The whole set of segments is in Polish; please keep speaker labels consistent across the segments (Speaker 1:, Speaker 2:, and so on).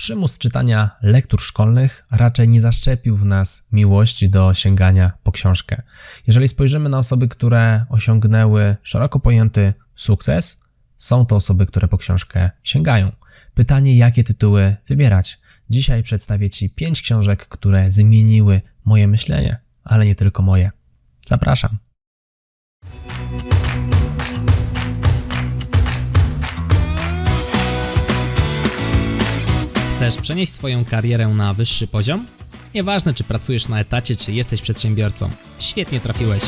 Speaker 1: przymus czytania lektur szkolnych raczej nie zaszczepił w nas miłości do sięgania po książkę. Jeżeli spojrzymy na osoby, które osiągnęły szeroko pojęty sukces, są to osoby, które po książkę sięgają. Pytanie, jakie tytuły wybierać? Dzisiaj przedstawię Ci pięć książek, które zmieniły moje myślenie, ale nie tylko moje. Zapraszam.
Speaker 2: Chcesz przenieść swoją karierę na wyższy poziom? Nieważne, czy pracujesz na etacie, czy jesteś przedsiębiorcą. Świetnie trafiłeś.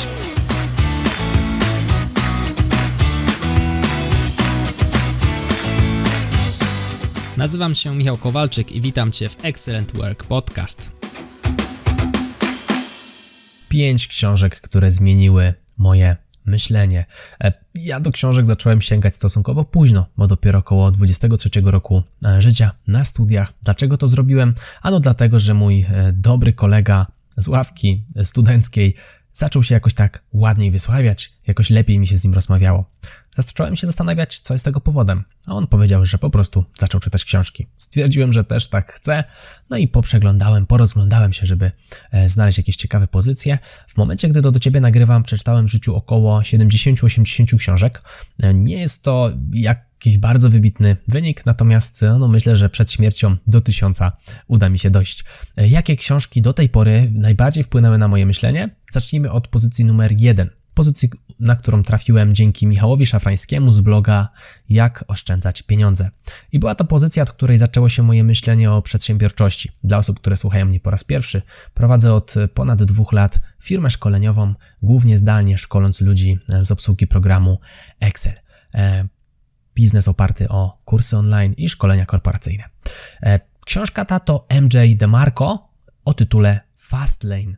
Speaker 2: Nazywam się Michał Kowalczyk i witam Cię w Excellent Work Podcast.
Speaker 1: Pięć książek, które zmieniły moje myślenie. E, Ja do książek zacząłem sięgać stosunkowo późno, bo dopiero około 23 roku e, życia na studiach. Dlaczego to zrobiłem? Ano dlatego, że mój e, dobry kolega z ławki studenckiej zaczął się jakoś tak ładniej wysławiać, jakoś lepiej mi się z nim rozmawiało. Zacząłem się zastanawiać, co jest tego powodem, a on powiedział, że po prostu zaczął czytać książki. Stwierdziłem, że też tak chcę, no i poprzeglądałem, porozglądałem się, żeby e, znaleźć jakieś ciekawe pozycje. W momencie, gdy to do ciebie nagrywam, przeczytałem w życiu około 70-80 książek. E, Nie jest to jakiś bardzo wybitny wynik, natomiast e, no, myślę, że przed śmiercią do tysiąca uda mi się dojść. Jakie książki do tej pory najbardziej wpłynęły na moje myślenie? Zacznijmy od pozycji numer jeden. Pozycji, na którą trafiłem dzięki Michałowi Szafrańskiemu z bloga Jak oszczędzać pieniądze. I była to pozycja, od której zaczęło się moje myślenie o przedsiębiorczości. Dla osób, które słuchają mnie po raz pierwszy, prowadzę od ponad dwóch lat firmę szkoleniową, głównie zdalnie szkoląc ludzi z obsługi programu Excel. E, biznes oparty o kursy online i szkolenia korporacyjne. E, Książka ta to MJ DeMarco o tytule Fastlane.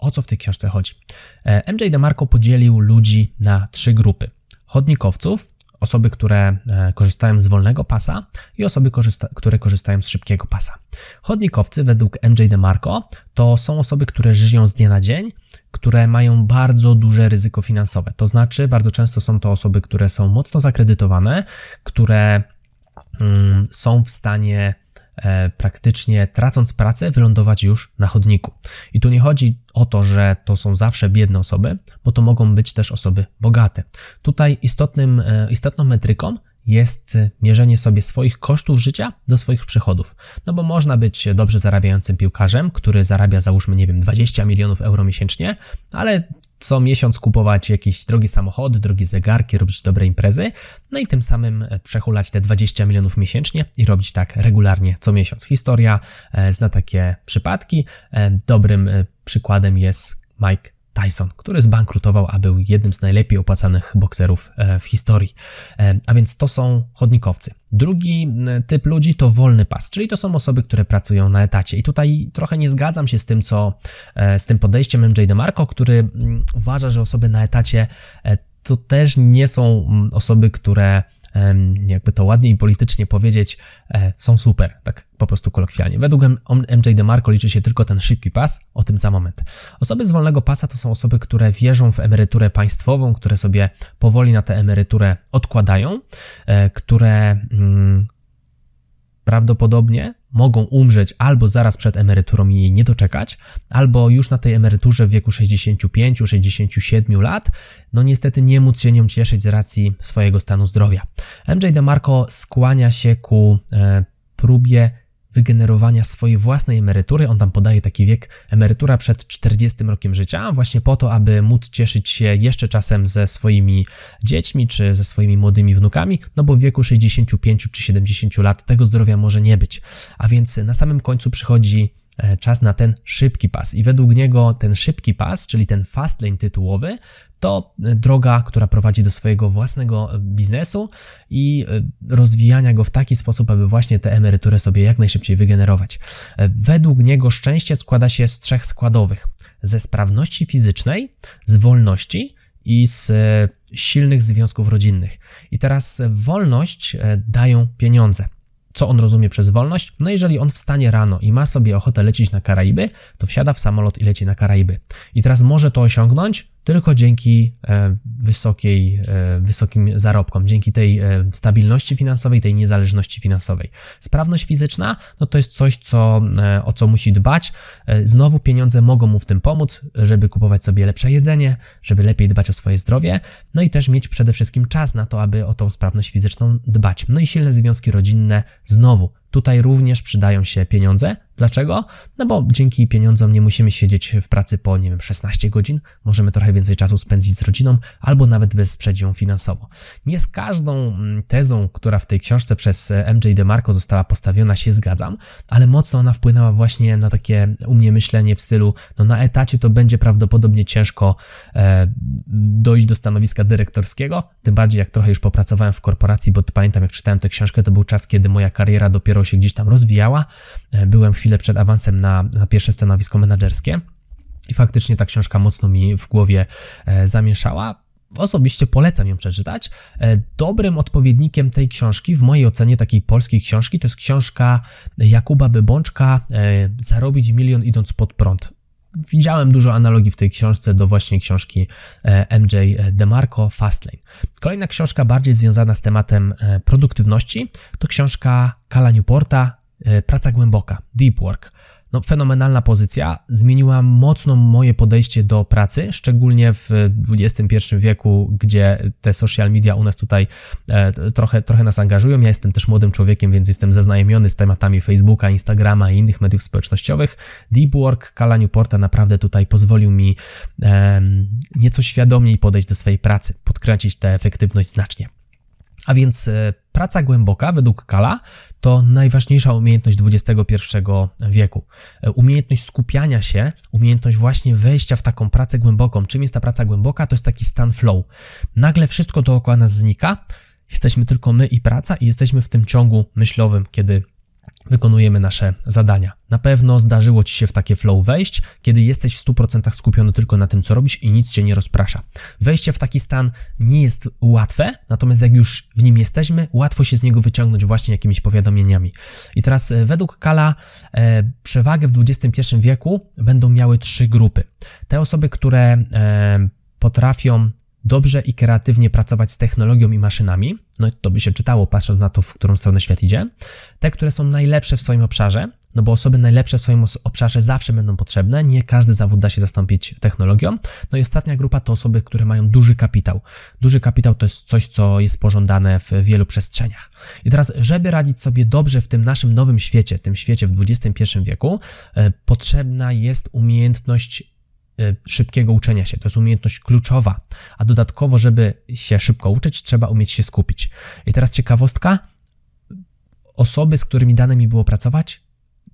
Speaker 1: O co w tej książce chodzi? E, MJ DeMarco podzielił ludzi na trzy grupy: chodnikowców, osoby, które e, korzystają z wolnego pasa i osoby, korzysta- które korzystają z szybkiego pasa. Chodnikowcy, według MJ DeMarco, to są osoby, które żyją z dnia na dzień, które mają bardzo duże ryzyko finansowe. To znaczy, bardzo często są to osoby, które są mocno zakredytowane, które mm, są w stanie praktycznie tracąc pracę, wylądować już na chodniku. I tu nie chodzi o to, że to są zawsze biedne osoby, bo to mogą być też osoby bogate. Tutaj istotnym, e, istotną metryką jest e, mierzenie sobie swoich kosztów życia do swoich przychodów. No bo można być dobrze zarabiającym piłkarzem, który zarabia załóżmy, nie wiem, 20 milionów euro miesięcznie, ale co miesiąc kupować jakieś drogie samochody, drogie zegarki, robić dobre imprezy, no i tym samym e, przechulać te 20 milionów miesięcznie i robić tak regularnie co miesiąc. Historia e, zna takie przypadki. E, Dobrym przykładem jest Mike Tyson, który zbankrutował, a był jednym z najlepiej opłacanych bokserów e, w historii. E, A więc to są chodnikowcy. Drugi m, typ ludzi to wolny pas, czyli to są osoby, które pracują na etacie. I tutaj trochę nie zgadzam się z tym, co e, z tym podejściem MJ DeMarco, który mm, uważa, że osoby na etacie e, to też nie są mm, osoby, które jakby to ładniej politycznie powiedzieć, e, są super, tak po prostu kolokwialnie. Według MJ DeMarco liczy się tylko ten szybki pas, o tym za moment. Osoby z wolnego pasa to są osoby, które wierzą w emeryturę państwową, które sobie powoli na tę emeryturę odkładają, e, które mm, prawdopodobnie mogą umrzeć albo zaraz przed emeryturą i jej nie doczekać, albo już na tej emeryturze w wieku 65-67 lat, no niestety nie móc się nią cieszyć z racji swojego stanu zdrowia. MJ DeMarco skłania się ku e, próbie wygenerowania swojej własnej emerytury. On tam podaje taki wiek emerytura przed 40 rokiem życia, właśnie po to, aby móc cieszyć się jeszcze czasem ze swoimi dziećmi czy ze swoimi młodymi wnukami, no bo w wieku 65 czy 70 lat tego zdrowia może nie być. A więc na samym końcu przychodzi czas na ten szybki pas. I według niego ten szybki pas, czyli ten fast lane tytułowy, to e, droga, która prowadzi do swojego własnego e, biznesu i e, rozwijania go w taki sposób, aby właśnie tę emeryturę sobie jak najszybciej wygenerować. E, Według niego szczęście składa się z trzech składowych: ze sprawności fizycznej, z wolności i z e, silnych związków rodzinnych. I teraz e, wolność e, dają pieniądze. Co on rozumie przez wolność? No jeżeli on wstanie rano i ma sobie ochotę lecieć na Karaiby, to wsiada w samolot i leci na Karaiby. I teraz może to osiągnąć tylko dzięki e, wysokiej, e, wysokim zarobkom, dzięki tej e, stabilności finansowej, tej niezależności finansowej. Sprawność fizyczna, no to jest coś, co, o co musi dbać. Znowu pieniądze mogą mu w tym pomóc, żeby kupować sobie lepsze jedzenie, żeby lepiej dbać o swoje zdrowie, no i też mieć przede wszystkim czas na to, aby o tą sprawność fizyczną dbać. No i silne związki rodzinne, znowu, tutaj również przydają się pieniądze. Dlaczego? No bo dzięki pieniądzom nie musimy siedzieć w pracy po, nie wiem, 16 godzin, możemy trochę więcej czasu spędzić z rodziną, albo nawet wesprzeć ją finansowo. Nie z każdą mm, tezą, która w tej książce przez e, MJ DeMarco została postawiona, się zgadzam, ale mocno ona wpłynęła właśnie na takie u mnie myślenie w stylu, no na etacie to będzie prawdopodobnie ciężko e, dojść do stanowiska dyrektorskiego, tym bardziej jak trochę już popracowałem w korporacji, bo pamiętam jak czytałem tę książkę, to był czas, kiedy moja kariera dopiero się gdzieś tam rozwijała, e, byłem chwilę przed awansem na, na pierwsze stanowisko menedżerskie i faktycznie ta książka mocno mi w głowie e, zamieszała. Osobiście polecam ją przeczytać. E, Dobrym odpowiednikiem tej książki, w mojej ocenie takiej polskiej książki, to jest książka Jakuba Bybączka e, Zarobić milion idąc pod prąd. Widziałem dużo analogii w tej książce do właśnie książki MJ DeMarco Fastlane. Kolejna książka bardziej związana z tematem produktywności to książka Kala Newporta Praca głęboka, Deep Work. No, fenomenalna pozycja, zmieniła mocno moje podejście do pracy, szczególnie w XXI wieku, gdzie te social media u nas tutaj e, trochę, trochę nas angażują. Ja jestem też młodym człowiekiem, więc jestem zaznajomiony z tematami Facebooka, Instagrama i innych mediów społecznościowych. Deep Work Kala Newporta naprawdę tutaj pozwolił mi em, nieco świadomiej podejść do swojej pracy, podkręcić tę efektywność znacznie. A więc e, praca głęboka, według Kala, to najważniejsza umiejętność XXI wieku. E, Umiejętność skupiania się, umiejętność właśnie wejścia w taką pracę głęboką. Czym jest ta praca głęboka? To jest taki stan flow. Nagle wszystko dookoła nas znika, jesteśmy tylko my i praca i jesteśmy w tym ciągu myślowym, kiedy wykonujemy nasze zadania. Na pewno zdarzyło Ci się w takie flow wejść, kiedy jesteś w 100% skupiony tylko na tym, co robisz i nic Cię nie rozprasza. Wejście w taki stan nie jest łatwe, natomiast jak już w nim jesteśmy, łatwo się z niego wyciągnąć właśnie jakimiś powiadomieniami. I teraz e, według Kala e, przewagę w XXI wieku będą miały trzy grupy. Te osoby, które e, potrafią dobrze i kreatywnie pracować z technologią i maszynami, no to by się czytało patrząc na to, w którą stronę świat idzie. Te, które są najlepsze w swoim obszarze, no bo osoby najlepsze w swoim obszarze zawsze będą potrzebne, nie każdy zawód da się zastąpić technologią. No i ostatnia grupa to osoby, które mają duży kapitał. Duży kapitał to jest coś, co jest pożądane w wielu przestrzeniach. I teraz, żeby radzić sobie dobrze w tym naszym nowym świecie, tym świecie w XXI wieku, e, potrzebna jest umiejętność szybkiego uczenia się. To jest umiejętność kluczowa. A dodatkowo, żeby się szybko uczyć, trzeba umieć się skupić. I teraz ciekawostka. Osoby, z którymi dane mi było pracować,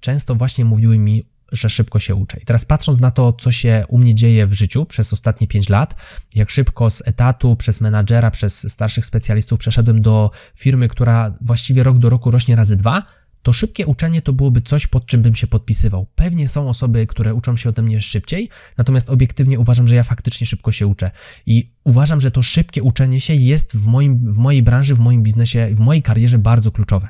Speaker 1: często właśnie mówiły mi, że szybko się uczę. I teraz patrząc na to, co się u mnie dzieje w życiu przez ostatnie 5 lat, jak szybko z etatu, przez menadżera, przez starszych specjalistów przeszedłem do firmy, która właściwie rok do roku rośnie razy dwa, to szybkie uczenie to byłoby coś, pod czym bym się podpisywał. Pewnie są osoby, które uczą się ode mnie szybciej, natomiast obiektywnie uważam, że ja faktycznie szybko się uczę. I uważam, że to szybkie uczenie się jest w, moim, w mojej branży, w moim biznesie, w mojej karierze bardzo kluczowe.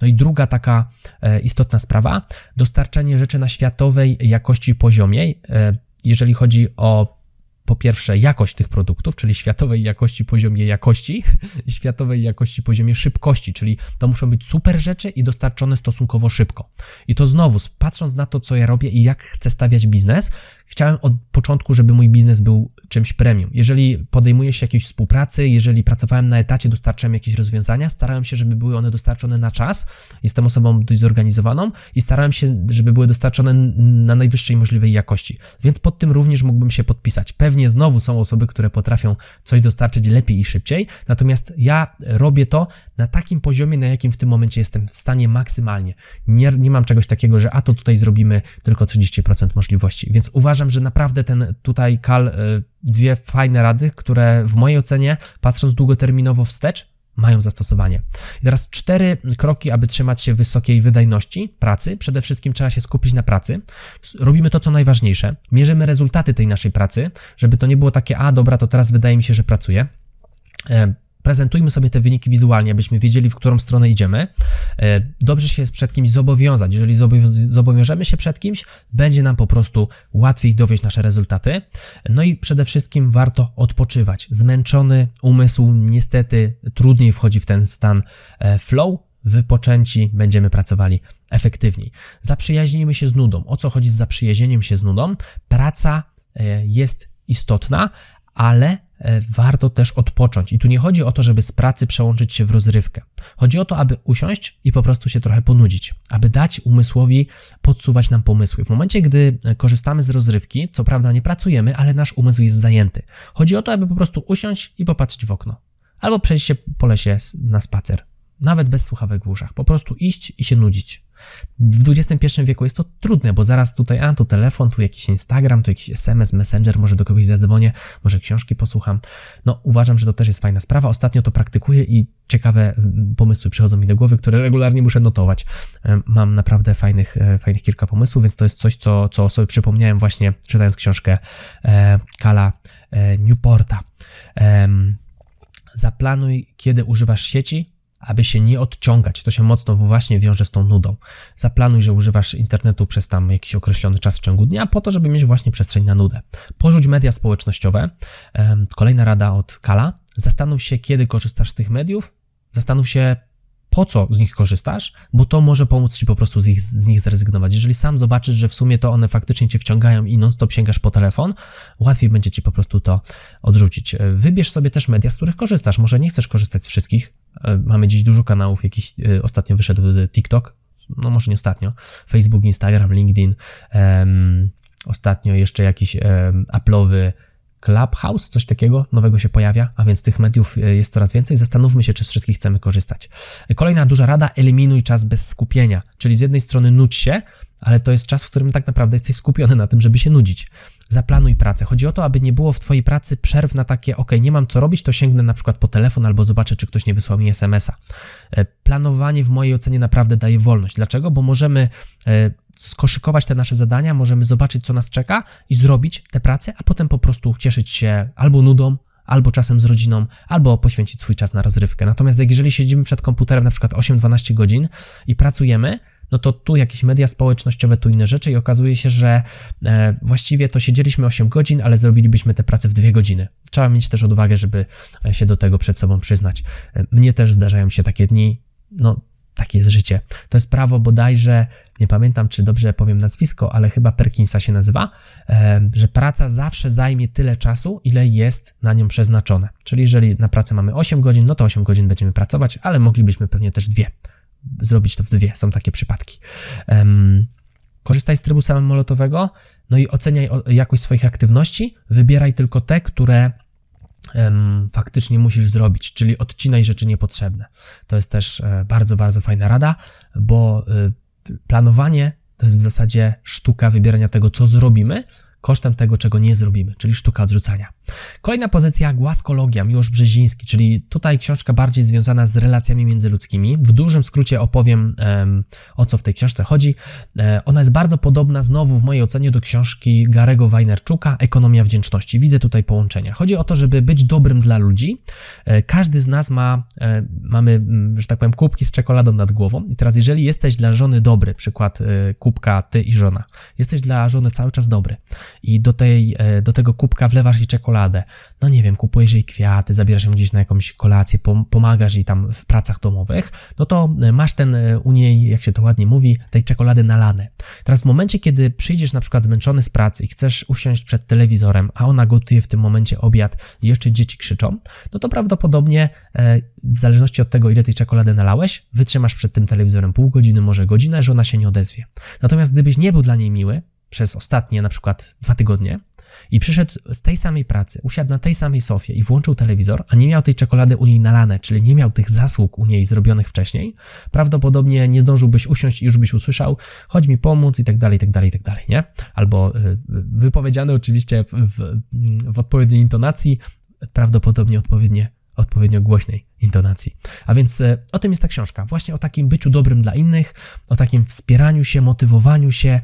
Speaker 1: No i druga taka e, istotna sprawa, dostarczanie rzeczy na światowej jakości poziomie, e, jeżeli chodzi o po pierwsze jakość tych produktów, czyli światowej jakości poziomie jakości światowej jakości poziomie szybkości, czyli to muszą być super rzeczy i dostarczone stosunkowo szybko. I to znowu, patrząc na to, co ja robię i jak chcę stawiać biznes, chciałem od początku, żeby mój biznes był czymś premium. Jeżeli podejmuję się jakiejś współpracy, jeżeli pracowałem na etacie, dostarczałem jakieś rozwiązania, starałem się, żeby były one dostarczone na czas. Jestem osobą dość zorganizowaną i starałem się, żeby były dostarczone na najwyższej możliwej jakości. Więc pod tym również mógłbym się podpisać. Pewnie znowu są osoby, które potrafią coś dostarczyć lepiej i szybciej, natomiast ja robię to na takim poziomie, na jakim w tym momencie jestem w stanie maksymalnie. Nie, nie mam czegoś takiego, że a to tutaj zrobimy tylko 30% możliwości. Więc uważam, że naprawdę ten tutaj Kal, y, dwie fajne rady, które w mojej ocenie, patrząc długoterminowo wstecz, mają zastosowanie. I teraz cztery kroki, aby trzymać się wysokiej wydajności pracy. Przede wszystkim trzeba się skupić na pracy. Robimy to, co najważniejsze. Mierzymy rezultaty tej naszej pracy, żeby to nie było takie, a dobra, to teraz wydaje mi się, że pracuję. Prezentujmy sobie te wyniki wizualnie, abyśmy wiedzieli, w którą stronę idziemy. E, Dobrze się jest przed kimś zobowiązać. Jeżeli zobowią- zobowiążemy się przed kimś, będzie nam po prostu łatwiej dowieść nasze rezultaty. No i przede wszystkim warto odpoczywać. Zmęczony umysł niestety trudniej wchodzi w ten stan e, flow. Wypoczęci będziemy pracowali efektywniej. Zaprzyjaźnijmy się z nudą. O co chodzi z zaprzyjaźnieniem się z nudą? Praca e, jest istotna, ale warto też odpocząć. I tu nie chodzi o to, żeby z pracy przełączyć się w rozrywkę. Chodzi o to, aby usiąść i po prostu się trochę ponudzić, aby dać umysłowi podsuwać nam pomysły. W momencie, gdy e, korzystamy z rozrywki, co prawda nie pracujemy, ale nasz umysł jest zajęty. Chodzi o to, aby po prostu usiąść i popatrzeć w okno. Albo przejść się po lesie na spacer. Nawet bez słuchawek w uszach. Po prostu iść i się nudzić. W XXI wieku jest to trudne, bo zaraz tutaj, a tu telefon, tu jakiś Instagram, tu jakiś SMS, Messenger, może do kogoś zadzwonię, może książki posłucham. No, uważam, że to też jest fajna sprawa. Ostatnio to praktykuję i ciekawe pomysły przychodzą mi do głowy, które regularnie muszę notować. E, Mam naprawdę fajnych, e, fajnych kilka pomysłów, więc to jest coś, co, co sobie przypomniałem właśnie czytając książkę e, Kala e, Newporta. Em, Zaplanuj, kiedy używasz sieci, aby się nie odciągać. To się mocno właśnie wiąże z tą nudą. Zaplanuj, że używasz internetu przez tam jakiś określony czas w ciągu dnia, po to, żeby mieć właśnie przestrzeń na nudę. Porzuć media społecznościowe. Kolejna rada od Kala. Zastanów się, kiedy korzystasz z tych mediów. Zastanów się, po co z nich korzystasz, bo to może pomóc ci po prostu z, ich, z nich zrezygnować. Jeżeli sam zobaczysz, że w sumie to one faktycznie cię wciągają i non-stop sięgasz po telefon, łatwiej będzie ci po prostu to odrzucić. E, Wybierz sobie też media, z których korzystasz. Może nie chcesz korzystać z wszystkich. E, Mamy dziś dużo kanałów, jakiś e, ostatnio wyszedł TikTok, no może nie ostatnio, Facebook, Instagram, LinkedIn, em, ostatnio jeszcze jakiś em, Apple'owy Clubhouse, coś takiego nowego się pojawia, a więc tych mediów e, jest coraz więcej. Zastanówmy się, czy z wszystkich chcemy korzystać. Kolejna duża rada, eliminuj czas bez skupienia, czyli z jednej strony nudź się, ale to jest czas, w którym tak naprawdę jesteś skupiony na tym, żeby się nudzić. Zaplanuj pracę. Chodzi o to, aby nie było w Twojej pracy przerw na takie, ok, nie mam co robić, to sięgnę na przykład po telefon albo zobaczę, czy ktoś nie wysłał mi SMS-a. E, Planowanie w mojej ocenie naprawdę daje wolność. Dlaczego? Bo możemy e, skoszykować te nasze zadania, możemy zobaczyć, co nas czeka i zrobić te prace, a potem po prostu cieszyć się albo nudą, albo czasem z rodziną, albo poświęcić swój czas na rozrywkę. Natomiast jak jeżeli siedzimy przed komputerem na przykład 8-12 godzin i pracujemy, no to tu jakieś media społecznościowe, tu inne rzeczy i okazuje się, że e, właściwie to siedzieliśmy 8 godzin, ale zrobilibyśmy tę pracę w 2 godziny. Trzeba mieć też odwagę, żeby e, się do tego przed sobą przyznać. E, Mnie też zdarzają się takie dni, no takie jest życie. To jest prawo bodajże, nie pamiętam czy dobrze powiem nazwisko, ale chyba Perkinsa się nazywa, że praca zawsze zajmie tyle czasu, ile jest na nią przeznaczone. Czyli jeżeli na pracę mamy 8 godzin, no to 8 godzin będziemy pracować, ale moglibyśmy pewnie też dwie zrobić to w dwie. Są takie przypadki. Korzystaj z trybu samolotowego, no i oceniaj jakość swoich aktywności. Wybieraj tylko te, które faktycznie musisz zrobić, czyli odcinaj rzeczy niepotrzebne. To jest też e, bardzo, bardzo fajna rada, bo e, planowanie to jest w zasadzie sztuka wybierania tego, co zrobimy, kosztem tego, czego nie zrobimy, czyli sztuka odrzucania. Kolejna pozycja, głaskologia, Miłosz Brzeziński, czyli tutaj książka bardziej związana z relacjami międzyludzkimi. W dużym skrócie opowiem, em, o co w tej książce chodzi. E, ona jest bardzo podobna znowu w mojej ocenie do książki Garego Weinerczuka, Ekonomia Wdzięczności. Widzę tutaj połączenia. Chodzi o to, żeby być dobrym dla ludzi. E, każdy z nas ma, e, mamy, mm, że tak powiem, kubki z czekoladą nad głową i teraz jeżeli jesteś dla żony dobry, przykład kubka ty i żona, jesteś dla żony cały czas dobry i do, tej, do tego kubka wlewasz jej czekoladę, no nie wiem, kupujesz jej kwiaty, zabierasz ją gdzieś na jakąś kolację, pom- pomagasz jej tam w pracach domowych, no to e, masz ten e, u niej, jak się to ładnie mówi, tej czekolady nalane. Teraz w momencie, kiedy przyjdziesz na przykład zmęczony z pracy i chcesz usiąść przed telewizorem, a ona gotuje w tym momencie obiad i jeszcze dzieci krzyczą, no to prawdopodobnie e, w zależności od tego, ile tej czekolady nalałeś, wytrzymasz przed tym telewizorem pół godziny, może godzinę, że ona się nie odezwie. Natomiast gdybyś nie był dla niej miły przez ostatnie na przykład dwa tygodnie i przyszedł z tej samej pracy, usiadł na tej samej sofie i włączył telewizor, a nie miał tej czekolady u niej nalane, czyli nie miał tych zasług u niej zrobionych wcześniej, prawdopodobnie nie zdążyłbyś usiąść i już byś usłyszał, chodź mi pomóc i tak dalej, i tak dalej, i tak dalej, nie? Albo y, wypowiedziane oczywiście w, w, w odpowiedniej intonacji, prawdopodobnie odpowiednie odpowiednio głośnej intonacji. A więc e, o tym jest ta książka. Właśnie o takim byciu dobrym dla innych, o takim wspieraniu się, motywowaniu się,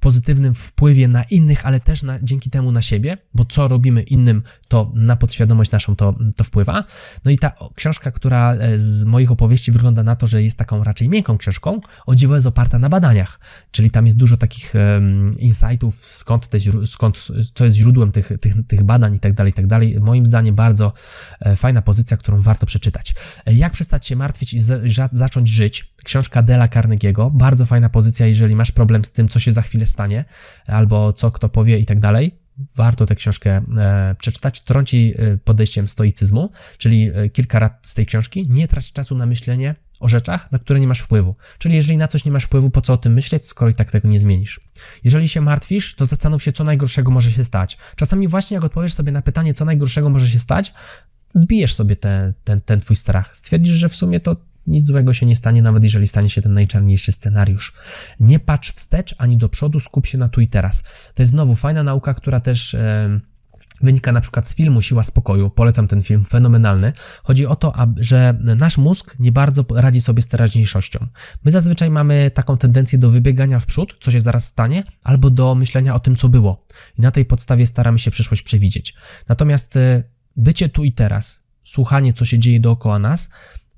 Speaker 1: pozytywnym wpływie na innych, ale też na, dzięki temu na siebie, bo co robimy innym, to na podświadomość naszą to, to wpływa. No i ta książka, która e, z moich opowieści wygląda na to, że jest taką raczej miękką książką, o dziwo jest oparta na badaniach, czyli tam jest dużo takich um, insightów, skąd, te, skąd co jest źródłem tych, tych, tych badań i tak dalej, i tak dalej. Moim zdaniem bardzo e, fajna pozycja, którą warto przeczytać. E, jak przestać się martwić i za, zacząć żyć? Książka Dela Carnegie'ego, bardzo fajna pozycja, jeżeli masz problem z tym, co się za chwilę stanie, albo co kto powie i tak dalej. Warto tę książkę e, przeczytać. Trąci e, podejściem stoicyzmu, czyli e, kilka rad z tej książki. Nie trać czasu na myślenie o rzeczach, na które nie masz wpływu. Czyli jeżeli na coś nie masz wpływu, po co o tym myśleć, skoro i tak tego nie zmienisz. Jeżeli się martwisz, to zastanów się, co najgorszego może się stać. Czasami właśnie jak odpowiesz sobie na pytanie, co najgorszego może się stać, zbijesz sobie te, ten, ten twój strach. Stwierdzisz, że w sumie to nic złego się nie stanie, nawet jeżeli stanie się ten najczarniejszy scenariusz. Nie patrz wstecz ani do przodu, skup się na tu i teraz. To jest znowu fajna nauka, która też. Yy, Wynika na przykład z filmu Siła Spokoju. Polecam ten film, fenomenalny. Chodzi o to, że nasz mózg nie bardzo radzi sobie z teraźniejszością. My zazwyczaj mamy taką tendencję do wybiegania w przód, co się zaraz stanie, albo do myślenia o tym, co było. I na tej podstawie staramy się przyszłość przewidzieć. Natomiast e, bycie tu i teraz, słuchanie, co się dzieje dookoła nas,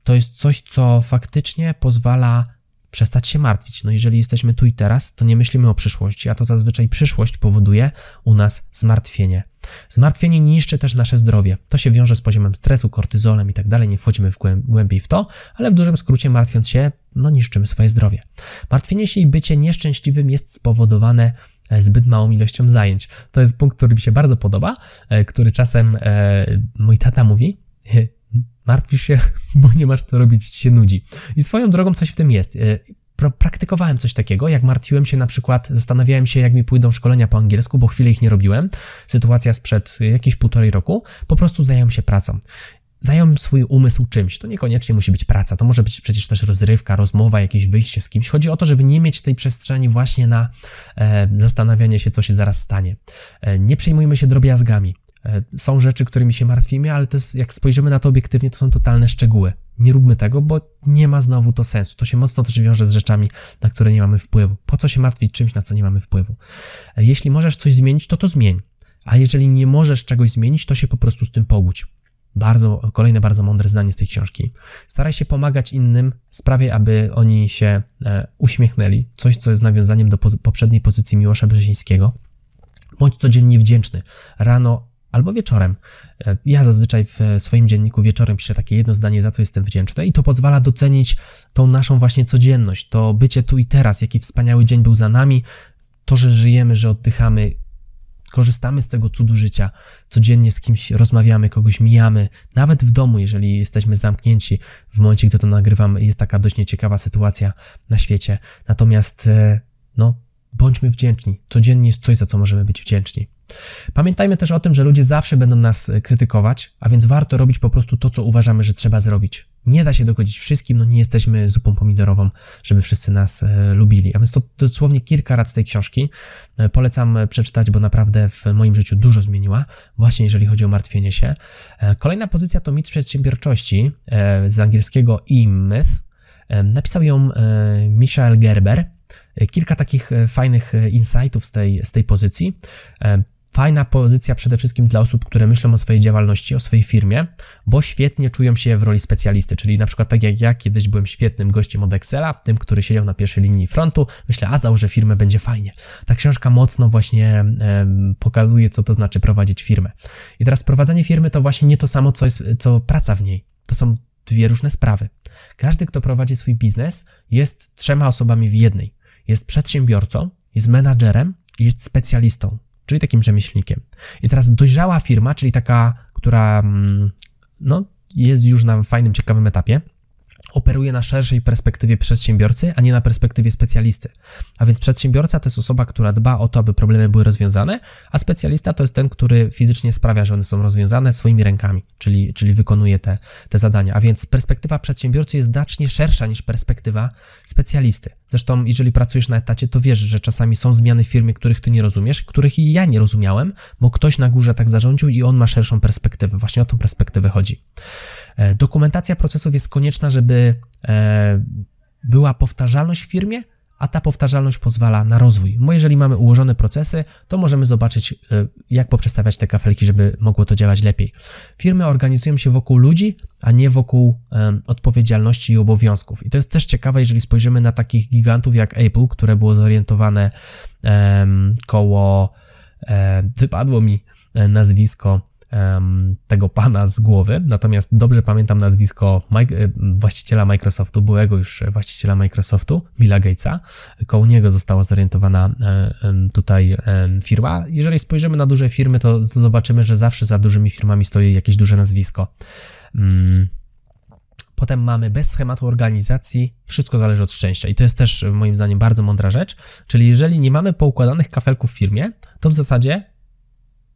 Speaker 1: to jest coś, co faktycznie pozwala przestać się martwić. No jeżeli jesteśmy tu i teraz, to nie myślimy o przyszłości, a to zazwyczaj przyszłość powoduje u nas zmartwienie. Zmartwienie niszczy też nasze zdrowie. To się wiąże z poziomem stresu, kortyzolem i tak dalej, nie wchodzimy w głębiej w to, ale w dużym skrócie martwiąc się, no niszczymy swoje zdrowie. Martwienie się i bycie nieszczęśliwym jest spowodowane e, zbyt małą ilością zajęć. To jest punkt, który mi się bardzo podoba, e, który czasem e, mój tata mówi, martwisz się, bo nie masz co robić, ci się nudzi. I swoją drogą coś w tym jest. E, praktykowałem coś takiego, jak martwiłem się na przykład, zastanawiałem się, jak mi pójdą szkolenia po angielsku, bo chwilę ich nie robiłem. Sytuacja sprzed jakieś półtorej roku. Po prostu zająłem się pracą. Zająłem swój umysł czymś. To niekoniecznie musi być praca, to może być przecież też rozrywka, rozmowa, jakieś wyjście z kimś. Chodzi o to, żeby nie mieć tej przestrzeni właśnie na e, zastanawianie się, co się zaraz stanie. E, nie przejmujmy się drobiazgami. E, są rzeczy, którymi się martwimy, ale to jest, jak spojrzymy na to obiektywnie, to są totalne szczegóły. Nie róbmy tego, bo nie ma znowu to sensu. To się mocno też wiąże z rzeczami, na które nie mamy wpływu. Po co się martwić czymś, na co nie mamy wpływu? E, jeśli możesz coś zmienić, to to zmień. A jeżeli nie możesz czegoś zmienić, to się po prostu z tym pogódź. Bardzo, kolejne bardzo mądre zdanie z tej książki. Staraj się pomagać innym, sprawiaj, aby oni się e, uśmiechnęli. Coś, co jest nawiązaniem do po, poprzedniej pozycji Miłosza Brzezińskiego. Bądź codziennie wdzięczny. Rano albo wieczorem. E, ja zazwyczaj w swoim dzienniku wieczorem piszę takie jedno zdanie, za co jestem wdzięczny, i to pozwala docenić tą naszą właśnie codzienność, to bycie tu i teraz, jaki wspaniały dzień był za nami, to, że żyjemy, że oddychamy, korzystamy z tego cudu życia, codziennie z kimś rozmawiamy, kogoś mijamy, nawet w domu, jeżeli jesteśmy zamknięci. W momencie, gdy to nagrywam, jest taka dość nieciekawa sytuacja na świecie. Natomiast, e, no, bądźmy wdzięczni. Codziennie jest coś, za co możemy być wdzięczni. Pamiętajmy też o tym, że ludzie zawsze będą nas e, krytykować, a więc warto robić po prostu to, co uważamy, że trzeba zrobić. Nie da się dogodzić wszystkim, no nie jesteśmy zupą pomidorową, żeby wszyscy nas e, lubili. A więc to dosłownie kilka rad z tej książki. E, polecam przeczytać, bo naprawdę w moim życiu dużo zmieniła, właśnie jeżeli chodzi o martwienie się. Kolejna pozycja to mit przedsiębiorczości z angielskiego e-myth. Napisał ją Michael Gerber. Kilka takich fajnych insightów z tej, z tej pozycji. Fajna pozycja przede wszystkim dla osób, które myślą o swojej działalności, o swojej firmie, bo świetnie czują się w roli specjalisty, czyli na przykład tak jak ja kiedyś byłem świetnym gościem od Excela, tym, który siedział na pierwszej linii frontu, myślę, a założę firmę, będzie fajnie. Ta książka mocno właśnie e, pokazuje, co to znaczy prowadzić firmę. I teraz prowadzenie firmy to właśnie nie to samo, co, jest, co praca w niej. To są dwie różne sprawy. Każdy, kto prowadzi swój biznes, jest trzema osobami w jednej. Jest przedsiębiorcą, jest menadżerem jest specjalistą czyli takim rzemieślnikiem. I teraz dojrzała firma, czyli taka, która mm, no, jest już na fajnym, ciekawym etapie, operuje na szerszej perspektywie przedsiębiorcy, a nie na perspektywie specjalisty. A więc przedsiębiorca to jest osoba, która dba o to, aby problemy były rozwiązane, a specjalista to jest ten, który fizycznie sprawia, że one są rozwiązane swoimi rękami, czyli, czyli wykonuje te, te zadania. A więc perspektywa przedsiębiorcy jest znacznie szersza niż perspektywa specjalisty. Zresztą, jeżeli pracujesz na etacie, to wiesz, że czasami są zmiany w firmie, których ty nie rozumiesz, których i ja nie rozumiałem, bo ktoś na górze tak zarządził i on ma szerszą perspektywę. Właśnie o tą perspektywę chodzi. E, dokumentacja procesów jest konieczna, żeby e, była powtarzalność w firmie, a ta powtarzalność pozwala na rozwój. Bo jeżeli mamy ułożone procesy, to możemy zobaczyć, y, jak poprzestawiać te kafelki, żeby mogło to działać lepiej. Firmy organizują się wokół ludzi, a nie wokół odpowiedzialności i obowiązków. I to jest też ciekawe, jeżeli spojrzymy na takich gigantów jak Apple, które było zorientowane koło, e, wypadło mi e, nazwisko tego pana z głowy, natomiast dobrze pamiętam nazwisko e, właściciela Microsoftu, byłego już właściciela Microsoftu, Billa Gatesa. Koło niego została zorientowana e, tutaj firma. Jeżeli spojrzymy na duże firmy, to, to zobaczymy, że zawsze za dużymi firmami stoi jakieś duże nazwisko. Mm. Potem mamy bez schematu organizacji, wszystko zależy od szczęścia. I to jest też moim zdaniem bardzo mądra rzecz. Czyli jeżeli nie mamy poukładanych kafelków w firmie, to w zasadzie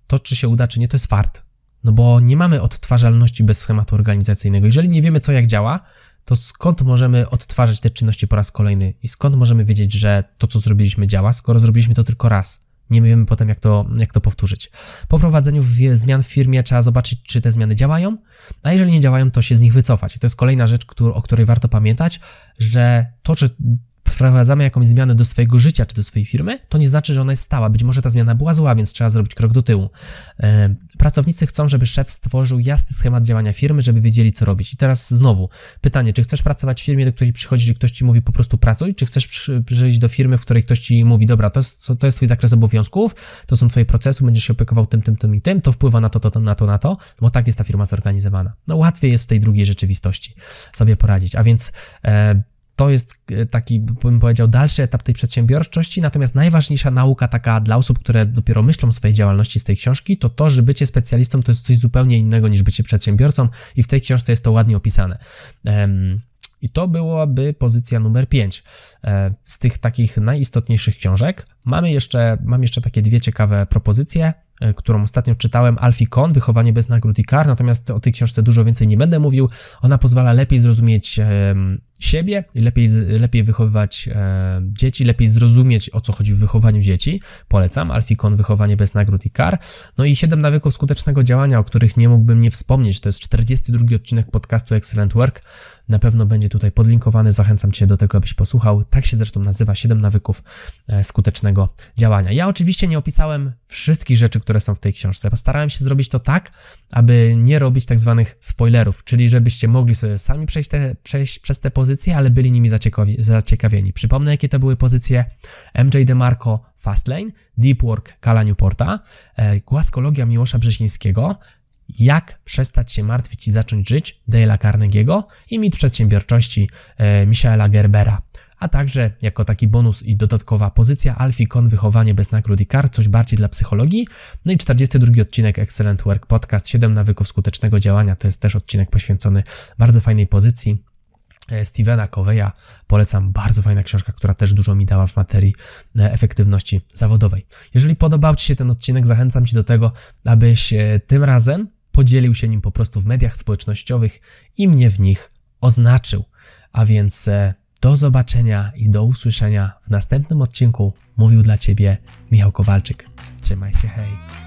Speaker 1: to, czy się uda, czy nie, to jest fart. No bo nie mamy odtwarzalności bez schematu organizacyjnego. Jeżeli nie wiemy, co jak działa, to skąd możemy odtwarzać te czynności po raz kolejny? I skąd możemy wiedzieć, że to, co zrobiliśmy, działa, skoro zrobiliśmy to tylko raz? Nie wiemy potem, jak to, jak to powtórzyć. Po prowadzeniu zmian w firmie trzeba zobaczyć, czy te zmiany działają, a jeżeli nie działają, to się z nich wycofać. I to jest kolejna rzecz, o której warto pamiętać, że to, że wprowadzamy jakąś zmianę do swojego życia czy do swojej firmy, to nie znaczy, że ona jest stała. Być może ta zmiana była zła, więc trzeba zrobić krok do tyłu. E, Pracownicy chcą, żeby szef stworzył jasny schemat działania firmy, żeby wiedzieli, co robić. I teraz znowu pytanie, czy chcesz pracować w firmie, do której przychodzisz i ktoś ci mówi po prostu pracuj, czy chcesz przy- przyjść do firmy, w której ktoś ci mówi, dobra, to jest, to jest twój zakres obowiązków, to są twoje procesy, będziesz się opiekował tym, tym, tym i tym, to wpływa na to, to, to, na to, na to, bo tak jest ta firma zorganizowana. No łatwiej jest w tej drugiej rzeczywistości sobie poradzić. A więc e, to jest e, taki, bym powiedział, dalszy etap tej przedsiębiorczości, natomiast najważniejsza nauka taka dla osób, które dopiero myślą o swojej działalności z tej książki, to to, że bycie specjalistą to jest coś zupełnie innego niż bycie przedsiębiorcą i w tej książce jest to ładnie opisane. I to byłaby pozycja numer 5 z tych takich najistotniejszych książek. Mamy jeszcze, mam jeszcze takie dwie ciekawe propozycje, e, którą ostatnio czytałem, Alfie Kohn, Wychowanie bez nagród i kar, natomiast o tej książce dużo więcej nie będę mówił. Ona pozwala lepiej zrozumieć siebie, i lepiej, lepiej wychowywać e, dzieci, lepiej zrozumieć o co chodzi w wychowaniu dzieci. Polecam, Alfie Kohn, Wychowanie bez nagród i kar. No i 7 nawyków skutecznego działania, o których nie mógłbym nie wspomnieć. To jest 42 odcinek podcastu Excellent Work. Na pewno będzie tutaj podlinkowany. Zachęcam Cię do tego, abyś posłuchał. Tak się zresztą nazywa 7 nawyków e, skutecznego działania. Ja oczywiście nie opisałem wszystkich rzeczy, które są w tej książce. Postarałem się zrobić to tak, aby nie robić tak zwanych spoilerów, czyli żebyście mogli sobie sami przejść, te, przejść przez te pozycje, ale byli nimi zaciekawi, zaciekawieni. Przypomnę, jakie to były pozycje MJ DeMarco Fastlane, Deep Work Kala Newporta, e, Głaskologia Miłosza Brzezińskiego, jak przestać się martwić i zacząć żyć Dale'a Carnegie'ego i mit przedsiębiorczości e, Michaela Gerbera. A także jako taki bonus i dodatkowa pozycja Alfie Kon Wychowanie bez nagród i kar, coś bardziej dla psychologii. No i 42 odcinek Excellent Work Podcast 7 nawyków skutecznego działania. To jest też odcinek poświęcony bardzo fajnej pozycji. E, Stevena Coveya polecam, bardzo fajna książka, która też dużo mi dała w materii e, efektywności zawodowej. Jeżeli podobał Ci się ten odcinek, zachęcam Cię do tego, abyś e, tym razem podzielił się nim po prostu w mediach społecznościowych i mnie w nich oznaczył. A więc do zobaczenia i do usłyszenia w następnym odcinku. Mówił dla Ciebie Michał Kowalczyk. Trzymaj się, hej.